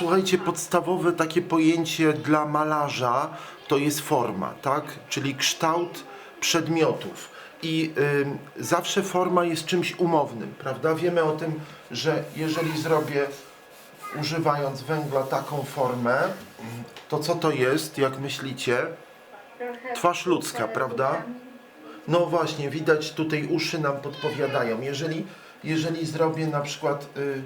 Słuchajcie, podstawowe takie pojęcie dla malarza to jest forma, tak? Czyli kształt przedmiotów. I ym, zawsze forma jest czymś umownym, prawda? Wiemy o tym, że jeżeli zrobię używając węgla taką formę, to co to jest, jak myślicie? Twarz ludzka, prawda? No właśnie, widać tutaj uszy nam podpowiadają. Jeżeli, jeżeli zrobię na przykład, y,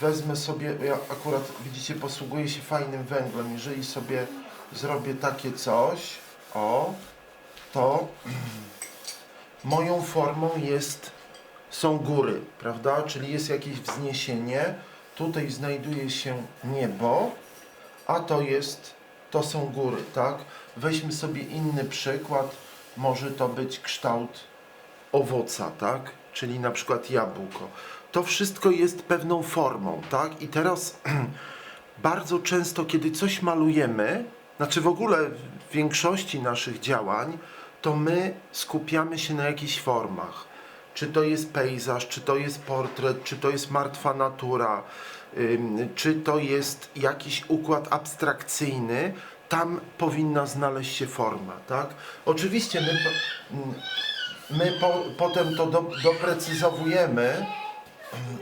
wezmę sobie, ja akurat widzicie, posługuję się fajnym węglem, jeżeli sobie zrobię takie coś, o, to moją formą jest, są góry, prawda? Czyli jest jakieś wzniesienie, tutaj znajduje się niebo, a to jest, to są góry, tak? Weźmy sobie inny przykład, może to być kształt owoca, tak? Czyli na przykład jabłko. To wszystko jest pewną formą, tak? I teraz bardzo często, kiedy coś malujemy, znaczy w ogóle w większości naszych działań, to my skupiamy się na jakichś formach. Czy to jest pejzaż, czy to jest portret, czy to jest martwa natura, czy to jest jakiś układ abstrakcyjny, tam powinna znaleźć się forma, tak? Oczywiście my, my po, potem to do, doprecyzowujemy,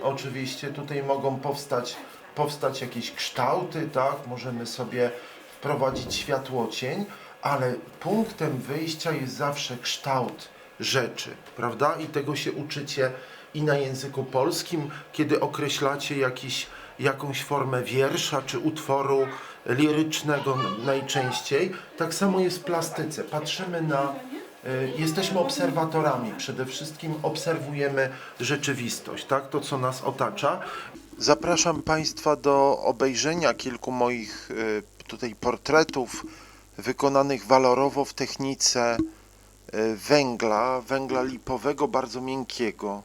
Oczywiście tutaj mogą powstać, powstać jakieś kształty, tak? Możemy sobie wprowadzić światłocień, ale punktem wyjścia jest zawsze kształt rzeczy, prawda? I tego się uczycie i na języku polskim, kiedy określacie jakiś, jakąś formę wiersza czy utworu lirycznego najczęściej. Tak samo jest w plastyce. Patrzymy na Jesteśmy obserwatorami, przede wszystkim obserwujemy rzeczywistość, tak? to co nas otacza. Zapraszam Państwa do obejrzenia kilku moich y, tutaj portretów wykonanych walorowo w technice y, węgla, węgla lipowego, bardzo miękkiego.